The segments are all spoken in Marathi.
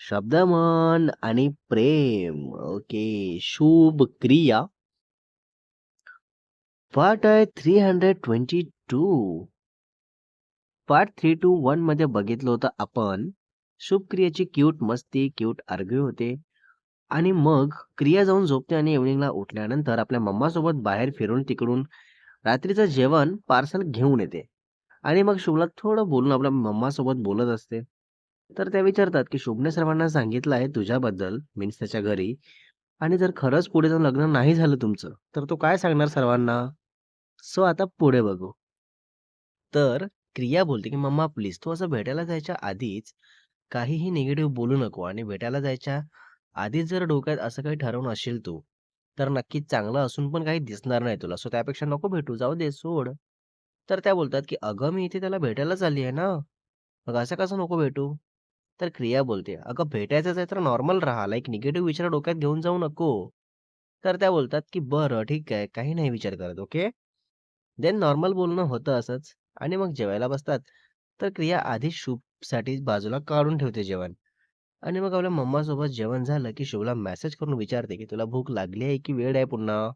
शब्दमन आणि प्रेम. ओके. शुभ क्रिया. पार्ट आहे 322. पार्ट 321 मध्ये बघितलं होतं आपण शुभ क्रियाची क्यूट मस्ती, क्यूट आर्ग्यू होते आणि मग क्रिया जाऊन झोपते आणि इव्हनिंगला उठल्यानंतर आपल्या मम्मासोबत बाहेर फिरून तिकडून रात्रीचं जेवण पार्सल घेऊन येते आणि मग शुभला थोडं बोलून आपल्या मम्मासोबत बोलत असते. तर त्या विचारतात, की शुभने सर्वांना सांगितलं आहे तुझ्याबद्दल मीन्स त्याच्या घरी आणि जर खरंच पुढे जाऊन लग्न नाही झालं तुमचं, तर तो काय सांगणार सर्वांना? सो आता पुढे बघू. तर क्रिया बोलते, की "मम्मा प्लीज तू असं भेटायला जायच्या आधीच काहीही निगेटिव्ह बोलू नको आणि भेटायला जायच्या आधीच जर डोक्यात असं काही ठरवून असेल तू, तर नक्कीच चांगलं असून पण काही दिसणार नाही तुला. सो त्यापेक्षा नको भेटू, जाऊ दे, सोड." तर त्या बोलतात, की "अगं मी इथे त्याला भेटायलाच आली आहे ना, मग असं कसं नको भेटू?" तर क्रिया बोलते, "अगं भेटायचंच आहे तर नॉर्मल राहा, लाईक निगेटिव्ह विचार डोक्यात घेऊन जाऊ नको." तर त्या बोलतात, की "बरं ठीक आहे, काही नाही विचार करत, ओके." देन नॉर्मल बोलणं होतं असंच आणि मग जेवायला बसतात. तर क्रिया आधीच शुभसाठी बाजूला काढून ठेवते जेवण आणि मग आपल्या मम्मासोबत जेवण झालं, की शुभला मेसेज करून विचारते, की "तुला भूक लागली आहे की वेळ आहे पुन्हा?"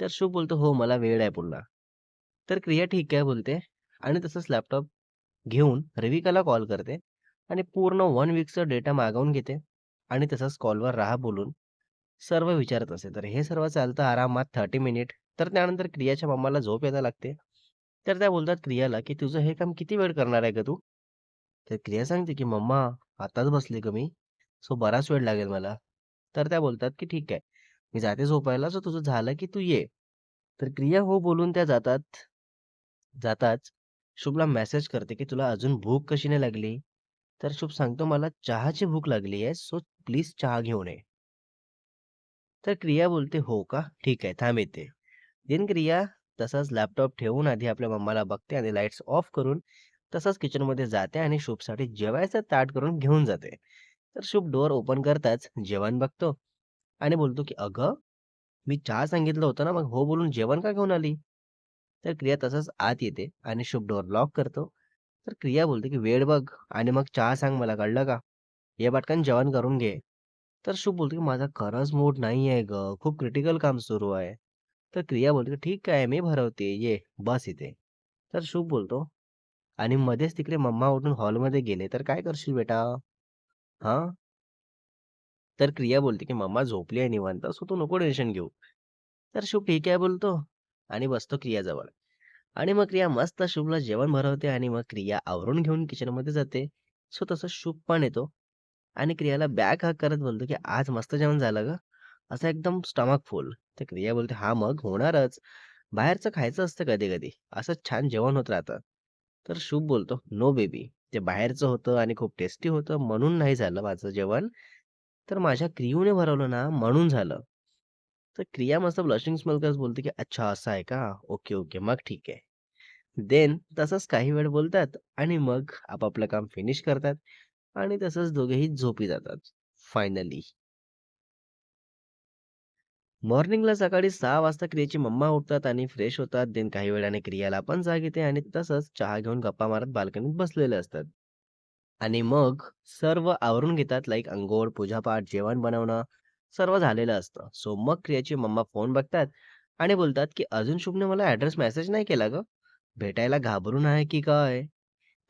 तर शुभ बोलतो, "हो, मला वेळ आहे पुन्हा." तर क्रिया ठीक आहे बोलते आणि तसंच लॅपटॉप घेऊन रविकाला कॉल करते आणि पूर्ण वन वीकचा डेटा मागवून घेते आणि तसंच कॉलवर राहा बोलून सर्व विचारत असते. तर हे सर्व चालतं आरामात 30 मिनिट. तर त्यानंतर क्रियाच्या मम्माला झोप यायला लागते. तर त्या बोलतात क्रियाला, की "तुझं हे काम किती वेळ करणार आहे गं तू?" तर क्रिया सांगते, की "मम्मा आताच बसले का मी, सो बराच वेळ लागेल मला." तर त्या बोलतात, की "ठीक आहे, मी जाते झोपायला, सो तुझं झालं की तू ये." तर क्रिया हो बोलून त्या जातात. जाताच शुभला मेसेज करते, की "तुला अजून भूक कशी नाही लागली?" तर शुभ सांगतो, "मला चहाची भूक लागली आहे, सो प्लीज चहा घेऊन ये." तर क्रिया बोलते, "हो का? ठीक आहे, थांब येते." दिन क्रिया तसाच लॅपटॉप ठेवून आधी आपल्या मम्माला बघते आणि लाईट्स ऑफ करून तसंच किचनमध्ये जाते आणि शुभसाठी जेवायचं ताट करून घेऊन जाते. तर शुभ डोअर ओपन करताच जेवण बघतो आणि बोलतो, की "अगं, मी चहा सांगितलं होतं ना, मग हो बोलून जेवण का घेऊन आली?" तर क्रिया तसंच आत येते आणि शुभ डोअर लॉक करतो. तर क्रिया बोलते, की "वेळ बघ आणि मग चहा सांग मला, कळलं का? ये पटकन जेवण करून घे." तर शुभ बोलतो, की "माझा खरंच मूड नाही आहे ग खूप क्रिटिकल काम सुरू आहे." तर क्रिया बोलते, "ठीक आहे, मी भरवते, ये बस इथे." तर शुभ बोलतो आणि मध्येच तिकडे मम्मा उठून हॉलमध्ये गेले, तर काय करशील बेटा? हां? तर क्रिया बोलते, की "मम्मा झोपली आहे निवांत, सो तू नको टेन्शन घेऊ." तर शुभ ठीक आहे बोलतो आणि बसतो क्रियाजवळ आणि मग क्रिया मस्त शुभला जेवण भरवते आणि मग क्रिया आवरून घेऊन किचनमध्ये जाते. सो तसं शुभ पण येतो आणि क्रियाला बॅक हग करत बोलतो, की "आज मस्त जेवण झालं गं." असं एकदम स्टमक फुल. तर क्रिया बोलते, "हां, मग होणारच. बाहेरचं खायचं असतं कधी-कधी. असं छान जेवण होत राहतं." तर शुभ बोलतो, "नो बेबी. ते बाहेरचं होतं आणि खूप टेस्टी होतं म्हणून नाही झालं माझं जेवण. तर माझ्या क्रियूने भरवलं ना म्हणून झालं." तर क्रिया मस्त ब्लशिंग स्मेल करत बोलते, की "अच्छा असं आहे का? Okay, okay. मग ठीक आहे." देन तसंच काही वेळ बोलतात आणि मग आपापलं काम फिनिश करतात आणि तसंच दोघेही झोपी जातात फायनली. मॉर्निंगला सकाळी सहा वाजता क्रियाची मम्मा उठतात आणि फ्रेश होतात. देन काही वेळाने क्रियाला पण जाग येते आणि तसंच चहा घेऊन गप्पा मारत बाल्कनीत बसलेले असतात. आणि मग सर्व आवरून घेतात लाईक अंघोळ, पूजापाठ, जेवण बनवणं सर्व झालेलं असतं. सो मग क्रियाची मम्मा फोन बघतात आणि बोलतात, की "अजून शुभने मला ॲड्रेस मेसेज नाही केला गं. भेटायला घाबरून आहे की काय?"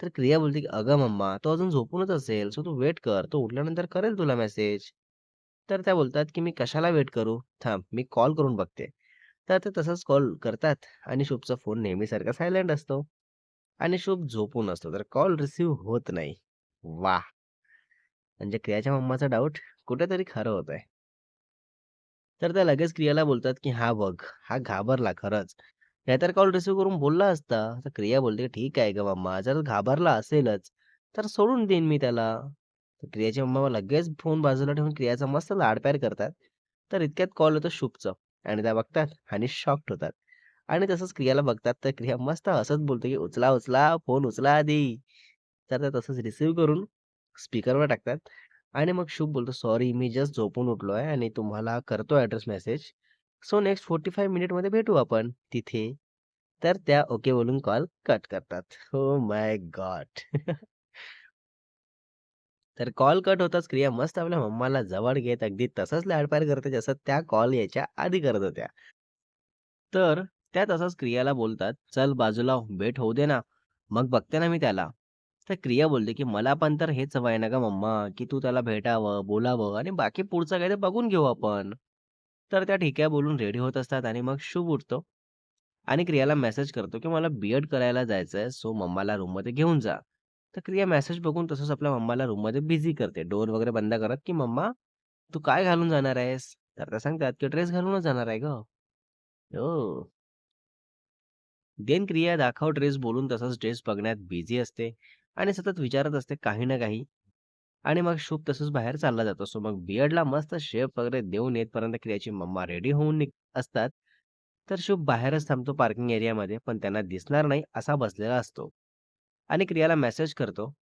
तर क्रिया बोलते, की "अगं मम्मा, तो अजून झोपूनच असेल, सो तू वेट कर. तो उठल्यानंतर करेल तुला मेसेज." तर त्या बोलतात, की "मी कशाला वेट करू? थांब, मी कॉल करून बघते." तर ते तसंच कॉल करतात आणि शुभचा फोन नेहमीसारखा सायलेंट असतो आणि शुभ झोपून असतो. तर कॉल रिसीव्ह होत नाही. वा म्हणजे क्रियाच्या मम्माचा डाऊट कुठेतरी खरं होतंय. तर त्या लगेच क्रियाला बोलतात, की "हा बघ, हा घाबरला खरंच. नाहीतर कॉल रिसिव्ह करून बोलला असता." तर क्रिया बोलते, "ठीक आहे ग मम्मा, जर घाबरला असेलच, तर सोडून देईन मी त्याला." तर क्रियाची मम्मा लगेच फोन बाजूला ठेवून क्रियाचा मस्त लाडप्यार करतात. तर इतक्यात कॉल होतो शुभचा आणि त्या बघतात आणि शॉक्ट होतात. आणि तसंच क्रियाला बघतात, तर क्रिया मस्त हसत बोलते, की "उचला, उचला, फोन उचला आधी." तर त्या तसंच रिसिव्ह करून स्पीकरवर टाकतात आणि मग शुभ बोलतो, "सॉरी, मी जस्ट झोपून उठलो आहे आणि तुम्हाला करतो ॲड्रेस मेसेज. सो नेक्स्ट 45 मिनिटमध्ये भेटू आपण तिथे." तर त्या ओके बोलून कॉल कट करतात. Oh my god! तर कॉल कट होताच क्रिया मस्त आपल्या मम्माला जवळ घेत अगदी तसंच लाडपार करते जसं त्या कॉल यायच्या आधी करत होत्या. तर त्या तसंच क्रियाला बोलतात, "चल बाजूला भेट होऊ दे ना, मग बघते ना मी त्याला." तर क्रिया बोलते, की "मला पण तर हेच हवं आहे ना गं मम्मा, की तू त्याला भेटावं, बोलावं आणि बाकी पुढचं काही ते बघून घेऊ आपण." तर त्या ठीक आहे बोलून रेडी होत असतात आणि मग शुभ उठतो आणि क्रियाला मेसेज करतो, की "मला बी करायला जायचंय, सो मम्माला रूममध्ये घेऊन जा." तर क्रिया मेसेज बघून तसंच आपल्या मम्माला रूममध्ये बिझी करते. डोर वगैरे बंद करत, की "मम्मा, तू काय घालून जाणार आहेस?" तर त्या सांगतात, की "ड्रेस घालूनच जाणार आहे गं." हो देन क्रिया दाखव ड्रेस बोलून तसंच ड्रेस बघण्यात बिझी असते आणि सतत विचारत असते काही ना काही आणि मग शुभ तसंच बाहेर चालला जातो. सो मग बियर्डला मस्त शेप वगैरे देऊन येतपर्यंत क्रियाची मम्मा रेडी होऊन निघ असतात. तर शुभ बाहेरच थांबतो पार्किंग एरियामध्ये, पण त्यांना दिसणार नाही असा बसलेला असतो आणि क्रियाला मेसेज करतो.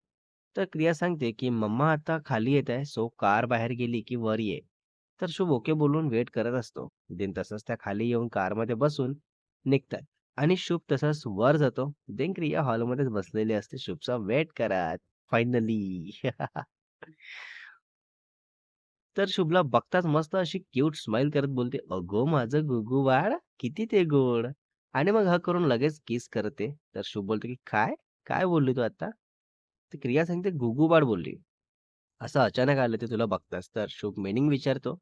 तर क्रिया सांगते, की "मम्मा आता खाली येत आहे, सो कार बाहेर गेली की वर ये." तर शुभ ओके बोलून वेट करत असतो. दिन तसंच त्या खाली येऊन कारमध्ये बसून निघतात. आणि शुभ तसाच वर जातो. देन क्रिया हॉलमध्येच बसलेली असते शुभचा वेट करत. फायनली. तर शुभला बघताच मस्त अशी क्यूट स्माइल करत बोलते, "अगं माझं गुगू बाळ, किती ते गोड." आणि मग हा करून लगेच किस करते. तर शुभ बोलतो, की "काय? काय बोलली तू आता?" तर क्रिया सांगते, "गुगू बाळ बोलली." "असं अचानक आलं ते तुला बघताच?" तर शुभ मीनिंग विचारतो.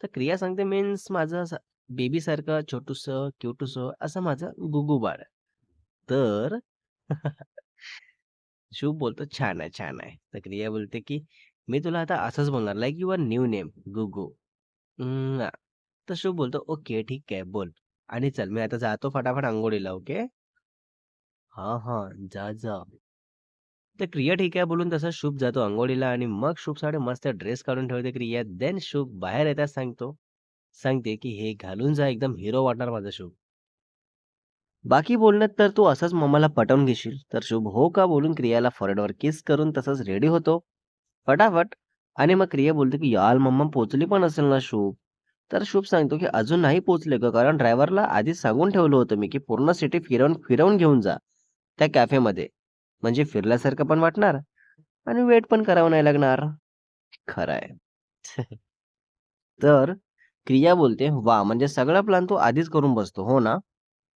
तर क्रिया सांगते, "मीन्स माझं बेबीसारखं छोटूसं, क्युटूस असं माझं गुगू बाळ." तर शुभ बोलतो, "छान आहे, छान आहे." तर क्रिया बोलते, की "मी तुला आता असंच बोलणार like your new name Gugu." अं, हां. तर शुभ बोलतो, "ओके, ठीक आहे, बोल आणि चल मी आता जातो फटाफट अंघोळीला, ओके?" "हां, हां. जा, जा." तर क्रिया ठीक आहे बोलून तसा शुभ जातो अंघोळीला आणि मग शुभसाठी मस्त ड्रेस काढून ठेवते क्रिया. देन शुभ बाहेर येताच सांगतो सांगते, की "हे घालून जा, एकदम हिरो वाटणार माझा शुभ." बाकी बोलण्यात तर तू असंच मम्माला पटवून घेशील. तर शुभ हो का बोलून क्रियाला फोreheadवर किस करून तसंच रेडी होतो फटाफट आणि मग क्रिया बोलते, की याल मम्मा पोचली पण असेल ना शुभ?" तर शुभ सांगतो, की "अजून नाही पोचले का कारण ड्रायव्हरला आधीच सांगून ठेवलं होतं मी, की पूर्ण सिटी फिरवून फिरवून घेऊन जा त्या कॅफेमध्ये. म्हणजे फिरल्यासारखं पण वाटणार आणि वेट पण करावं नाही लागणार." खरं आहे. तर क्रिया बोलते, वा म्हणजे सगळा प्लॅन तू आधीच करून बसतो, हो ना?"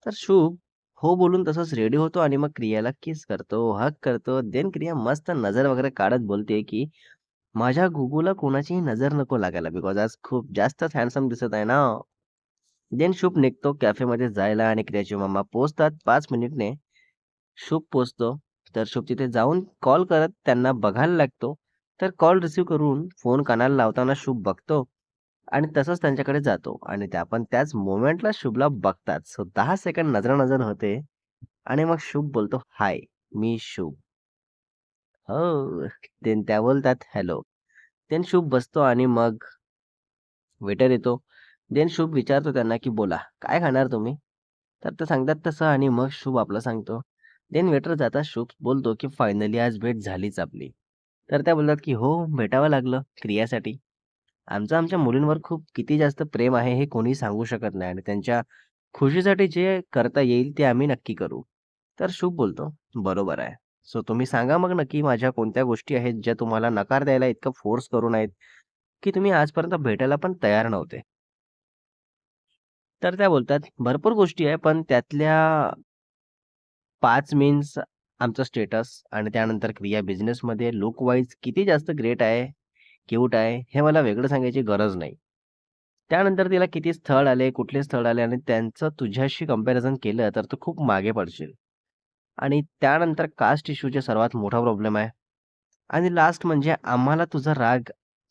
तर शुभ हो बोलून तसंच रेडी होतो आणि मग क्रियाला किस करतो, हक करतो. देन क्रिया मस्त नजर वगैरे काढत बोलते, की "माझ्या गुगूला कोणाचीही नजर नको लागायला, बिकॉज आज खूप जास्तच हँडसम दिसत आहे ना." देन शुभ निघतो कॅफेमध्ये जायला आणि क्रियाची मम्मा पोचतात पाच मिनिटने. शुभ पोचतो तर शुभ तिथे जाऊन कॉल करत त्यांना बघायला लागतो. तर कॉल रिसीव्ह करून फोन कानाला लावताना शुभ बघतो आणि तसंच त्यांच्याकडे जातो आणि त्या पण त्याच मोमेंटला शुभला बघतात. सो दहा सेकंड नजरानजर होते आणि मग शुभ बोलतो, "हाय, मी शुभ." हो. देन त्या बोलतात, "हॅलो." देन शुभ बसतो आणि मग वेटर येतो. देन शुभ विचारतो त्यांना, की "बोला, काय खाणार तुम्ही?" तर ते सांगतात तसं आणि मग शुभ आपलं सांगतो. देन वेटर जाता शुभ बोलतो, की "फायनली आज भेट झालीच आपली." तर त्या बोलतात, की "हो, भेटावं लागलं क्रियासाठी." आमचं आमच्या मुलींवर खूप किती जास्त प्रेम आहे हे कोणी सांगू शकत नाही आणि त्यांच्या खुशीसाठी जे करता येईल ते आम्ही नक्की करू. तर शुभ बोलतो, "बरोबर आहे. सो तुम्ही सांगा मग नक्की माझ्या कोणत्या गोष्टी आहेत ज्या तुम्हाला नकार द्यायला इतकं फोर्स करून आहेत, की तुम्ही आजपर्यंत भेटायला पण तयार नव्हते?" तर त्या बोलतात, "भरपूर गोष्टी आहे, पण त्यातल्या पाच मीन्स आमचं स्टेटस आणि त्यानंतर क्रिया बिझनेसमध्ये लुकवाईज किती जास्त ग्रेट आहे, क्यूट आहे, हे मला वेगळं सांगायची गरज नाही. त्यानंतर तिला किती स्थळ आले, कुठले स्थळ आले आणि त्यांचं तुझ्याशी कंपॅरिझन केलं तर तू खूप मागे पडशील. आणि त्यानंतर कास्ट इश्यूचे सर्वात मोठा प्रॉब्लेम आहे. आणि लास्ट म्हणजे आम्हाला तुझा राग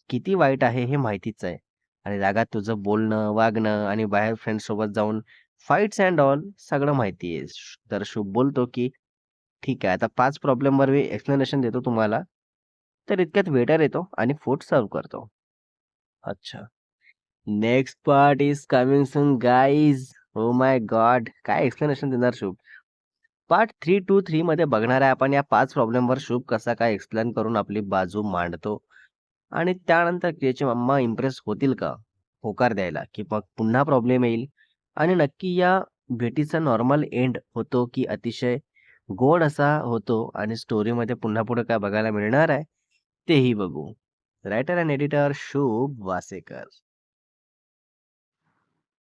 किती वाईट आहे हे माहितीच आहे. आणि रागात तुझं बोलणं, वागणं आणि बाहेर फ्रेंडसोबत जाऊन फाईट्स अँड ऑल सगळं माहिती आहे. तर शुभ बोलतो, की "ठीक आहे, आता पाच प्रॉब्लेमवर मी एक्सप्लेनेशन देतो तुम्हाला." तर इतक्यात वेटर येतो आणि फूड सर्व करतो. अच्छा. Next part is coming soon guys. Oh my god! काय एक्सप्लेनेशन देणार शुभ. पार्ट 323 मध्ये बघणार आहे आपण या पाच प्रॉब्लेमवर शुभ कसा काय एक्सप्लेन करून आपली बाजू मांडतो आणि त्यानंतर क्रियाची मम्मा इम्प्रेस होतील का होकार द्यायला, की मग पुन्हा प्रॉब्लेम येईल आणि नक्की या भेटीचा नॉर्मल एंड होतो, की अतिशय गोड असा होतो आणि स्टोरीमध्ये पुन्हा पुढे काय बघायला मिळणार आहे, तेही बघू. रायटर अँड एडिटर शुभ वासेकर.